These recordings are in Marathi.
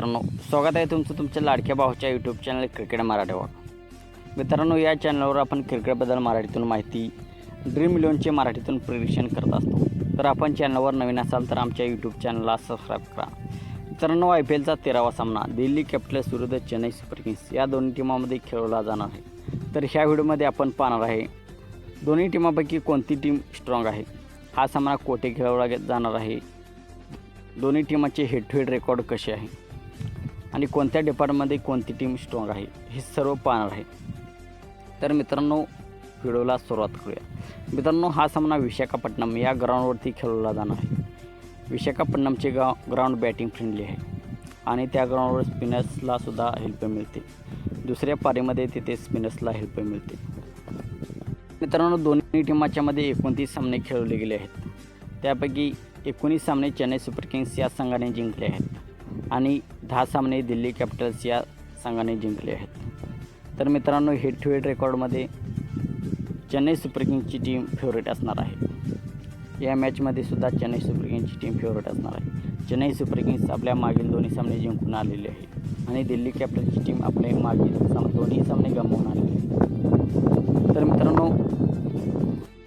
मित्रांनो स्वागत आहे तुमचं तुमच्या लाडक्या भावाच्या यूट्यूब चॅनल क्रिकेट मराठीवर मित्रांनो या चॅनलवर आपण क्रिकेटबद्दल मराठीतून माहिती ड्रीम इलेवनचे मराठीतून प्रिरिक्षण करत असतो. तर आपण चॅनलवर नवीन असाल तर आमच्या यूट्यूब चॅनलला सबस्क्राईब करा. मित्रांनो आय पी एलचा तेरावा सामना दिल्ली कॅपिटल्स विरुद्ध चेन्नई सुपर किंग्स या दोन्ही टीमामध्ये खेळवला जाणार आहे. तर ह्या व्हिडिओमध्ये आपण पाहणार आहे दोन्ही टीमापैकी कोणती टीम स्ट्रॉंग आहे? हा सामना कोठे खेळवला जाणार आहे? दोन्ही टीमाचे हेड टू हेड रेकॉर्ड कसे आहे? आणि कोणत्या डिपार्टमेंटमध्ये कोणती टीम स्ट्रॉंग आहे हे सर्व पाहणार आहे. तर मित्रांनो व्हिडिओला सुरुवात करूया. मित्रांनो हा सामना विशाखापट्टणम या ग्राउंडवरती खेळवला जाणार आहे. विशाखापट्टणमचे गाव ग्राउंड बॅटिंग फ्रेंडली आहे. आणि त्या ग्राउंडवर स्पिनर्सलासुद्धा हेल्प मिळते. दुसऱ्या पारीमध्ये तिथे स्पिनर्सला हेल्प मिळते. मित्रांनो दोन्ही टीमाच्यामध्ये एकोणतीस सामने खेळवले गेले आहेत. त्यापैकी एकोणीस सामने चेन्नई सुपर किंग्स या संघाने जिंकले आहेत. आणि दहा सामने दिल्ली कॅपिटल्स या संघाने जिंकले आहेत. तर मित्रांनो हेड टू हेड रेकॉर्डमध्ये चेन्नई सुपर किंग्सची टीम फेवरेट असणार आहे. या मॅचमध्ये सुद्धा चेन्नई सुपर किंग्सची टीम फेवरेट असणार आहे. चेन्नई सुपर किंग्स आपल्या मागील दोन्ही सामने जिंकून आलेले आहे आणि दिल्ली कॅपिटल्सची टीम आपल्या मागील साम दोन्ही सामने गमावून आलेली आहे तर मित्रांनो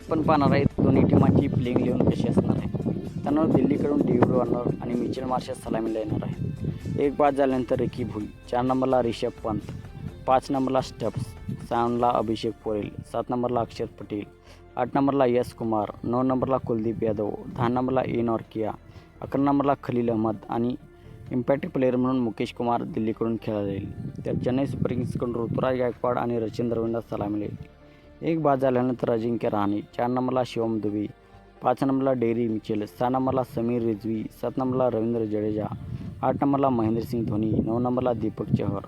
पण पाहणार आहे दोन्ही टीमांची प्लेइंग लिहून कशी असणार आहे. त्यांना दिल्लीकडून डेव्हिड वॉर्नर आणि मिचेल मार्शल सलामीला येणार आहे एक बाद झाल्यानंतर रिकी भुई चार नंबरला रिषभ पंत पाच नंबरला स्टप्स सहा नंबरला अभिषेक पोरेल सात नंबरला अक्षर पटेल आठ नंबरला यश कुमार नऊ नंबरला कुलदीप यादव दहा नंबरला एन ऑर्किया अकरा नंबरला खलील अहमद आणि इम्पॅक्ट प्लेअर म्हणून मुकेश कुमार दिल्लीकडून खेळला जाईल तर चेन्नई सुपर किंग्सकडून ऋतुराज गायकवाड आणि रचिंद्र रवींद्र सलामीला एक बाद झाल्यानंतर अजिंक्य रहाणे चार नंबरला शिवम दुबे पाच नंबरला डेरी मिचेल सहा नंबरला समीर रिजवी सात नंबरला रवींद्र जडेजा आठ नंबरला महेंद्रसिंग धोनी नऊ नंबरला दीपक चहर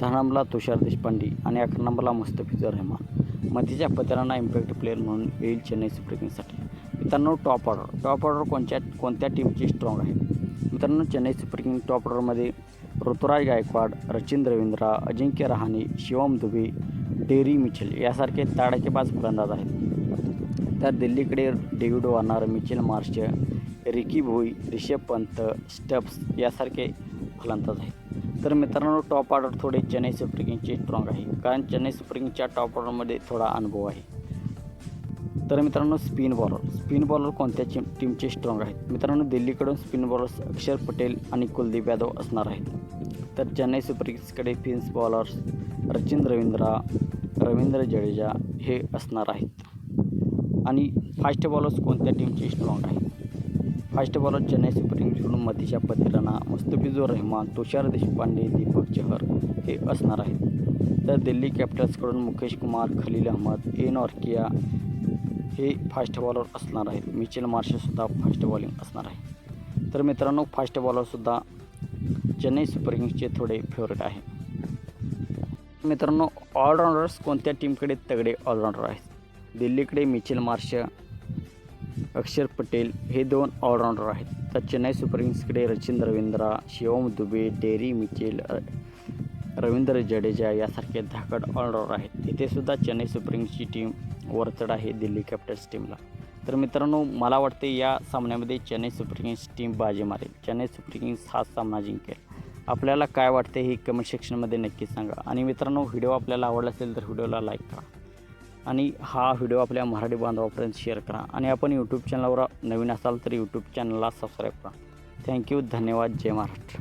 दहा नंबरला तुषार देशपांडे आणि अकरा नंबरला मुस्तफिजर रहमान. मध्येच्या पत्रांना इम्पॅक्ट प्लेअर म्हणून येईल चेन्नई सुपर किंग्ससाठी मित्रांनो टॉप ऑर्डर टॉप ऑर्डर कोणत्या कोणत्या टीमची स्ट्रॉंग आहे? मित्रांनो चेन्नई सुपर किंग टॉप ऑर्डरमध्ये ऋतुराज गायकवाड रचिन रवींद्रा अजिंक्य रहाणे शिवम दुबे डेरी मिचेल यासारखे ताडाकेबाज फलंदाज आहेत. तर दिल्लीकडे David Warner Mitchell Marsh Ricky Bhui Rishabh Pant Stubbs यासारखे फलंदाज आहेत. तर मित्रांनो टॉप ऑर्डर थोडे चेन्नई सुपर किंगचे स्ट्रॉंग आहे. कारण चेन्नई सुपर किंगच्या टॉप ऑर्डरमध्ये थोडा अनुभव आहे. तर मित्रांनो स्पिन बॉलर स्पिन बॉलर कोणत्या टीमचे स्ट्रॉंग आहेत? मित्रांनो दिल्लीकडून स्पिन बॉलर्स अक्षर पटेल आणि कुलदीप यादव असणार आहेत. तर चेन्नई सुपर किंग्सकडे फिन्स बॉलर्स रचिन रवींद्रा रवींद्र जडेजा हे असणार आहेत. आणि फास्ट बॉलर्स कोणत्या टीमचे स्ट्रॉंग आहेत? फास्ट बॉलर चेन्नई सुपर किंग्सकडून मतिशा पतिराना मुस्तफिजूर रहमान तुषार देशपांडे दीपक चहर हे असणार आहेत. तर दिल्ली कॅपिटल्सकडून मुकेश कुमार खलील अहमद एन ऑर्किया हे फास्ट बॉलर असणार आहेत. मिचेल मार्शसुद्धा फास्ट बॉलिंग असणार आहे. तर मित्रांनो फास्ट बॉलरसुद्धा चेन्नई सुपर किंग्सचे थोडे फेवरेट आहे मित्रांनो ऑलराऊंडर्स कोणत्या टीमकडे तगडे ऑलराऊंडर आहेत? दिल्लीकडे मिचेल मार्श अक्षर पटेल हे दोन ऑलराऊंडर आहेत. तर चेन्नई सुपर किंग्सकडे रचिन रवींद्रा शिवम दुबे डेरी मिचेल रवींद्र जडेजा यासारखे धाकड ऑलराऊंडर आहेत. तिथे सुद्धा चेन्नई सुपर किंग्सची टीम वरचढ आहे दिल्ली कॅपिटल्स टीमला तर मित्रांनो मला वाटते या सामन्यामध्ये चेन्नई सुपर किंग्स टीम बाजी मारेल. चेन्नई सुपर किंग्स हा सामना जिंकेल. आपल्याला काय वाटते हे कमेंट सेक्शनमध्ये नक्की सांगा. आणि मित्रांनो व्हिडिओ आपल्याला आवडला असेल तर व्हिडिओला लाईक करा. आणि हा व्हिडिओ आपल्या मराठी बांधवापर्यंत शेअर करा. आणि आपण यूट्यूब चॅनलवर नवीन असाल तर यूट्यूब चॅनलला सबस्क्राईब करा. थँक्यू धन्यवाद. जय महाराष्ट्र.